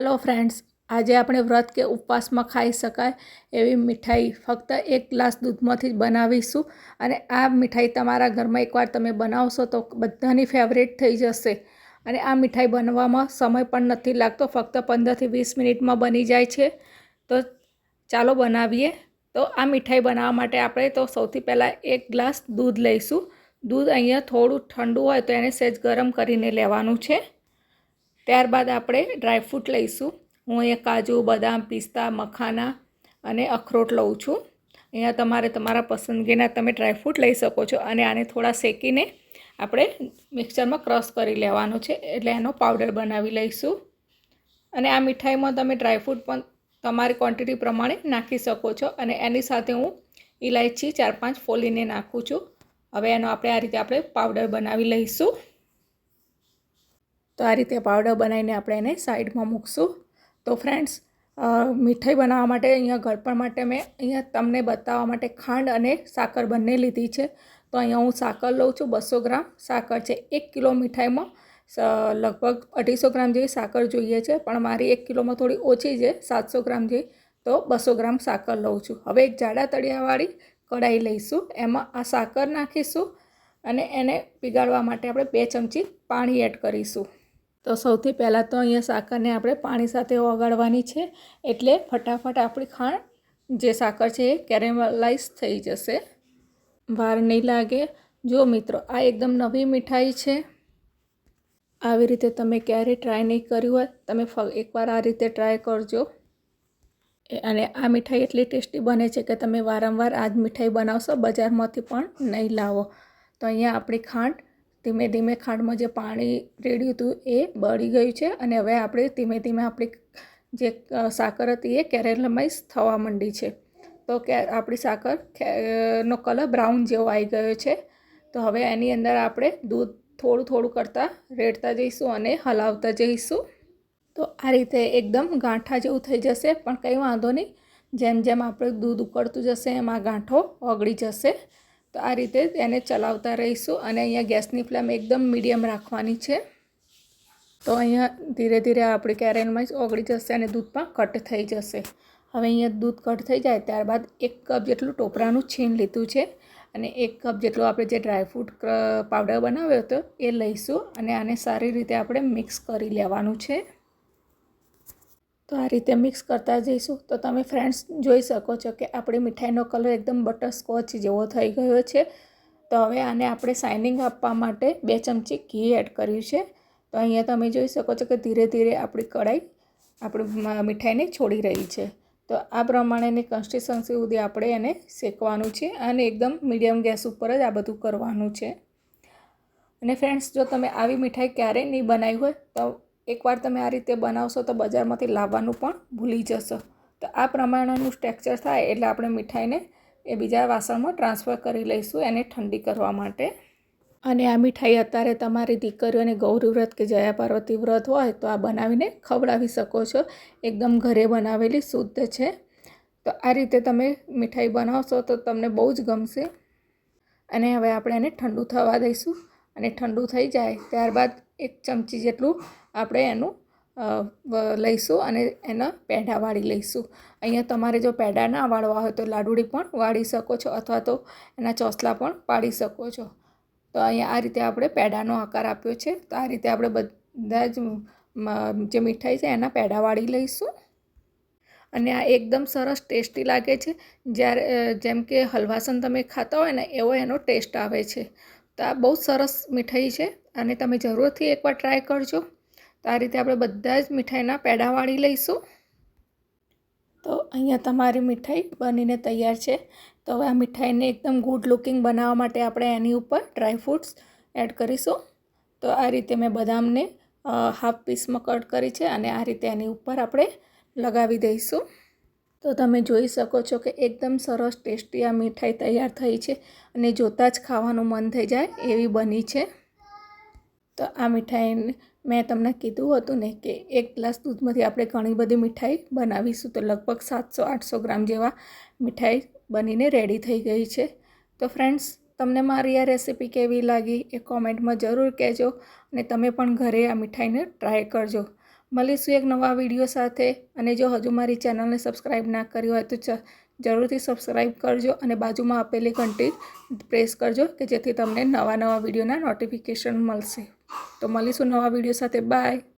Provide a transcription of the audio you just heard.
Hello friends, આજે આપણે વ્રત કે ઉપવાસમાં ખાઈ શકાય એવી મીઠાઈ ફક્ત એક ગ્લાસ દૂધમાંથી જ બનાવીશું અને આ મીઠાઈ તમારા ઘરમાં એકવાર તમે બનાવશો તો બધાની ફેવરેટ થઈ જશે. અને આ મીઠાઈ બનવામાં સમય પણ નથી લાગતો, ફક્ત પંદરથી વીસ મિનિટમાં બની જાય છે. તો ચાલો બનાવીએ. તો આ મીઠાઈ બનાવવા માટે આપણે તો સૌથી પહેલાં એક ગ્લાસ દૂધ લઈશું. દૂધ અહીંયા થોડું ઠંડુ હોય તો એને સહેજ ગરમ કરીને લેવાનું છે. ત્યારબાદ આપણે ડ્રાયફ્રૂટ લઈશું. હું અહીંયા કાજુ, બદામ, પિસ્તા, મખાના અને અખરોટ લઉં છું. અહીંયા તમારે તમારા પસંદગીના તમે ડ્રાયફ્રૂટ લઈ શકો છો અને આને થોડા શેકીને આપણે મિક્સરમાં ક્રશ કરી લેવાનું છે. એટલે એનો પાવડર બનાવી લઈશું. અને આ મીઠાઈમાં તમે ડ્રાયફ્રૂટ પણ તમારી ક્વોન્ટિટી પ્રમાણે નાખી શકો છો. અને એની સાથે હું ઇલાયચી ચાર પાંચ ફોલીને નાખું છું. હવે એનો આપણે આ રીતે આપણે પાવડર બનાવી લઈશું. તો આ રીતે પાવડર બનાવીને આપણે એને સાઈડમાં મૂકશું. તો ફ્રેન્ડ્સ મીઠાઈ બનાવવા માટે અહીંયા ગળપણ માટે મેં અહીંયા તમને બતાવવા માટે ખાંડ અને સાકર બંને લીધી છે. તો અહીંયા હું સાકર લઉં છું, બસો ગ્રામ. સાકર છે એક કિલો મીઠાઈમાં લગભગ અઢીસો ગ્રામ જેવી સાકર જોઈએ છે, પણ મારી એક કિલોમાં થોડી ઓછી છે, સાતસો ગ્રામ જેવી. તો બસો ગ્રામ સાકર લઉં છું. હવે એક જાડા તળિયાવાળી કઢાઈ લઈશું. એમાં આ સાકર નાખીશું અને એને પીગાળવા માટે આપણે બે ચમચી પાણી એડ કરીશું. તો સૌથી પહેલાં તો અહીંયા સાકરને આપણે પાણી સાથે ઓગાળવાની છે એટલે ફટાફટ આપણી ખાંડ જે સાકર છે એ કેરેમલાઇઝ થઈ જશે. વાર નહીં લાગે. જો મિત્રો, આ એકદમ નવી મીઠાઈ છે. આવી રીતે તમે ક્યારેય ટ્રાય નહીં કર્યું હોય, તમે એકવાર આ રીતે ટ્રાય કરજો. અને આ મીઠાઈ એટલી ટેસ્ટી બને છે કે તમે વારંવાર આ જ મીઠાઈ બનાવશો, બજારમાંથી પણ નહીં લાવો. તો અહીંયા આપણી ખાંડ ધીમે ધીમે ખાંડમાં જે પાણી રેડ્યું હતું એ બળી ગયું છે અને હવે આપણે ધીમે ધીમે આપણી જે સાકર હતી એ કેરેલમાઇઝ થવા માંડી છે. તો કે આપણી સાકર નો કલર બ્રાઉન જેવો આવી ગયો છે. તો હવે એની અંદર આપણે દૂધ થોડું થોડું કરતાં રેડતા જઈશું અને હલાવતા જઈશું. તો આ રીતે એકદમ ગાંઠા જેવું થઈ જશે પણ કંઈ વાંધો નહીં. જેમ જેમ આપણે દૂધ ઉકળતું જશે એમાં ગાંઠો ઓગળી જશે. તો આ રીતે એને ચલાવતા રહીશું અને અહીંયા ગેસની ફ્લેમ એકદમ મીડિયમ રાખવાની છે. તો અહીંયા ધીરે ધીરે આપણી કેરેલમાં જ ઓગળી જશે અને દૂધ પણ કટ થઈ જશે. હવે અહીંયા દૂધ કટ થઈ જાય ત્યારબાદ એક કપ જેટલું ટોપરાનું છીણ લીધું છે અને એક કપ જેટલો આપણે જે ડ્રાયફ્રૂટ પાવડર બનાવ્યો હતો એ લઈશું અને આને સારી રીતે આપણે મિક્સ કરી લેવાનું છે. તો આ રીતે મિક્સ કરતા જઈશું. તો તમે ફ્રેન્ડ્સ જોઈ શકો છો કે આપણી મીઠાઈનો કલર એકદમ બટરસ્કોચ જેવો થઈ ગયો છે. તો હવે આને આપણે શાઇનિંગ આપવા માટે બે ચમચી ઘી એડ કર્યું છે. તો અહીંયા તમે જોઈ શકો છો કે ધીરે ધીરે આપણી કઢાઈ આપણી મીઠાઈને છોડી રહી છે. તો આ પ્રમાણેની કન્સિસ્ટન્સી સુધી આપણે એને શેકવાનું છે અને એકદમ મીડિયમ ગેસ ઉપર જ આ બધું કરવાનું છે. અને ફ્રેન્ડ્સ જો તમે આવી મીઠાઈ ક્યારેય નહીં બનાવી હોય, તો એકવાર તમે આ રીતે બનાવશો તો બજારમાંથી લાવવાનું પણ ભૂલી જશો. તો આ પ્રમાણેનું સ્ટ્રેક્ચર થાય એટલે આપણે મીઠાઈને એ બીજા વાસણમાં ટ્રાન્સફર કરી લઈશું એને ઠંડી કરવા માટે. અને આ મીઠાઈ અત્યારે તમારી દીકરીઓને ગૌરી વ્રત કે જયા પાર્વતી વ્રત હોય તો આ બનાવીને ખવડાવી શકો છો. એકદમ ઘરે બનાવેલી શુદ્ધ છે. તો આ રીતે તમે મીઠાઈ બનાવશો તો તમને બહુ જ ગમશે. અને હવે આપણે એને ઠંડુ થવા દઈશું. અને ઠંડુ થઈ જાય ત્યારબાદ એક ચમચી જેટલું આપણે એનું લઈશું અને એના પેંડા વાળી લઈશું. અહીંયા તમારે જો પેંડા ના વાળવા હોય તો લાડુડી પણ વાળી શકો છો અથવા તો એના ચોસલા પણ પાડી શકો છો. તો અહીંયા આ રીતે આપણે પેંડાનો આકાર આપ્યો છે. તો આ રીતે આપણે બધા જ જે મીઠાઈ છે એના પેંડા વાળી લઈશું. અને આ એકદમ સરસ ટેસ્ટી લાગે છે. જ્યારે જેમ કે હલવાસન તમે ખાતા હોય ને એવો એનો ટેસ્ટ આવે છે. તો આ બહુ સરસ મીઠાઈ છે અને તમે જરૂરથી એકવાર ટ્રાય કરજો. તો આ રીતે આપણે બધા જ મીઠાઈના પેડા વાળી લઈશું. તો અહીંયા તમારી મીઠાઈ બનીને તૈયાર છે. તો હવે આ મીઠાઈને એકદમ ગુડ લુકિંગ બનાવવા માટે આપણે એની ઉપર ડ્રાયફ્રૂટ્સ એડ કરીશું. તો આ રીતે મેં બદામને હાફ પીસમાં કટ કરી છે અને આ રીતે એની ઉપર આપણે લગાવી દઈશું. તો તમે જોઈ શકો છો કે એકદમ સરસ ટેસ્ટી આ મીઠાઈ તૈયાર થઈ છે અને જોતાં જ ખાવાનું મન થઈ જાય એવી બની છે. તો આ મીઠાઈ મેં તમને કીધું હતું ને કે એક ગ્લાસ દૂધમાંથી આપણે ઘણી બધી મીઠાઈ બનાવીશું તો લગભગ સાતસો, આઠસો ગ્રામ જેવા મીઠાઈ બનીને રેડી થઈ ગઈ છે. તો ફ્રેન્ડ્સ તમને મારી આ રેસીપી કેવી લાગી એ કોમેન્ટમાં જરૂર કહેજો અને તમે પણ ઘરે આ મીઠાઈને ટ્રાય કરજો. મળીશું એક નવા વીડિયો સાથે. અને જો હજુ મારી ચેનલને સબસ્ક્રાઈબ ના કરી હોય તો જરૂરથી સબસ્ક્રાઈબ કરજો અને બાજુમાં આપેલી ઘંટી પ્રેસ કરજો કે જેથી તમને નવા નવા વિડીયોના નોટિફિકેશન મળશે. તો મળીશું નવા વીડિયો સાથે. બાય.